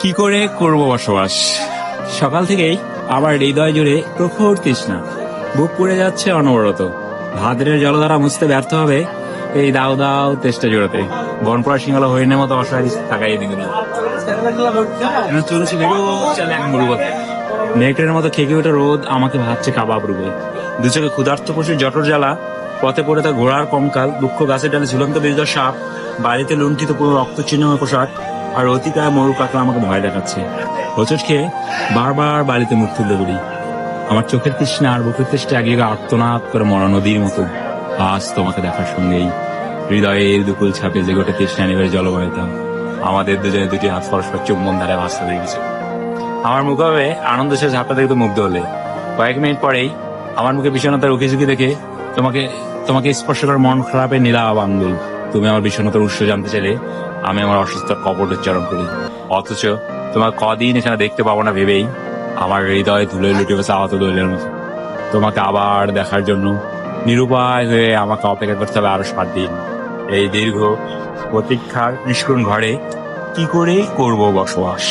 কি করে করব বসবাস? সকাল থেকেই আবার হৃদয় জুড়ে প্রখর তৃষ্ণা। বুক পুড়ে যাচ্ছে অনবরত। ভাদ্রের জলধারা মুছতে ব্যর্থ হবে এই দাও দাও তেষ্টা জোড়াতে। বনপড়া সিঙ্গালা হরিণের মতো অসহায় তাকাই দিকে চলেছি চলে নেকড়ের মতো খেকে ওঠা রোদ আমাকে ভাবছে কাবাব রূপে। দু চোখে ক্ষুধার্ত পশুর জটর জ্বালা, পথে পড়ে তার ঘোড়ার কঙ্কাল দুঃখ গাছের ডালে ঝুলন্ত বীজ সাপ, বাড়িতে লুণ্ঠিত পুরো রক্ত চিহ্নময় পোশাক আর অতিকায় মরু কাকলা আমাকে ভয় দেখাচ্ছে। হোচট খেয়ে বারবার বাড়িতে মুখ তুলতে বলি আমার চোখের তৃষ্ণা আর বুকের তৃষ্ণা আগে আর্তনাদ করে মরা নদীর মতো। আজ তোমাকে দেখার সঙ্গেই হৃদয়ের দুকুল ছাপে যে গোটে তৃষ্ণা নিবে জলবায়ুতাম আমাদের দুজনে দুটি হাত পরস্পর চুম্বন ধারে ভাসতে দেখেছে। আমার মুখে আনন্দ সে ঝাপটা দেখতে মুগ্ধ হলে। কয়েক মিনিট পরেই আমার মুখে বিষণ্ণতার উকি ঝুঁকি দেখে তোমাকে তোমাকে স্পর্শ করার মন খারাপে নীলাভ আঙ্গুল। তুমি আমার বিষণ্ণতার উৎস জানতে চাইলে আমি আমার অসুস্থতার কপট উচ্চারণ করি। অথচ তোমার কদিন এখানে দেখতে পাবো না ভেবেই আমার হৃদয় ধুলে লুটে বসে আহত দৈলের মতো। তোমাকে আবার দেখার জন্য নিরুপায় হয়ে আমাকে অপেক্ষা করতে হবে আরও সাত দিন। এই দীর্ঘ প্রতীক্ষার নিষ্কুণ ঘরে কি করে করব বসবাস?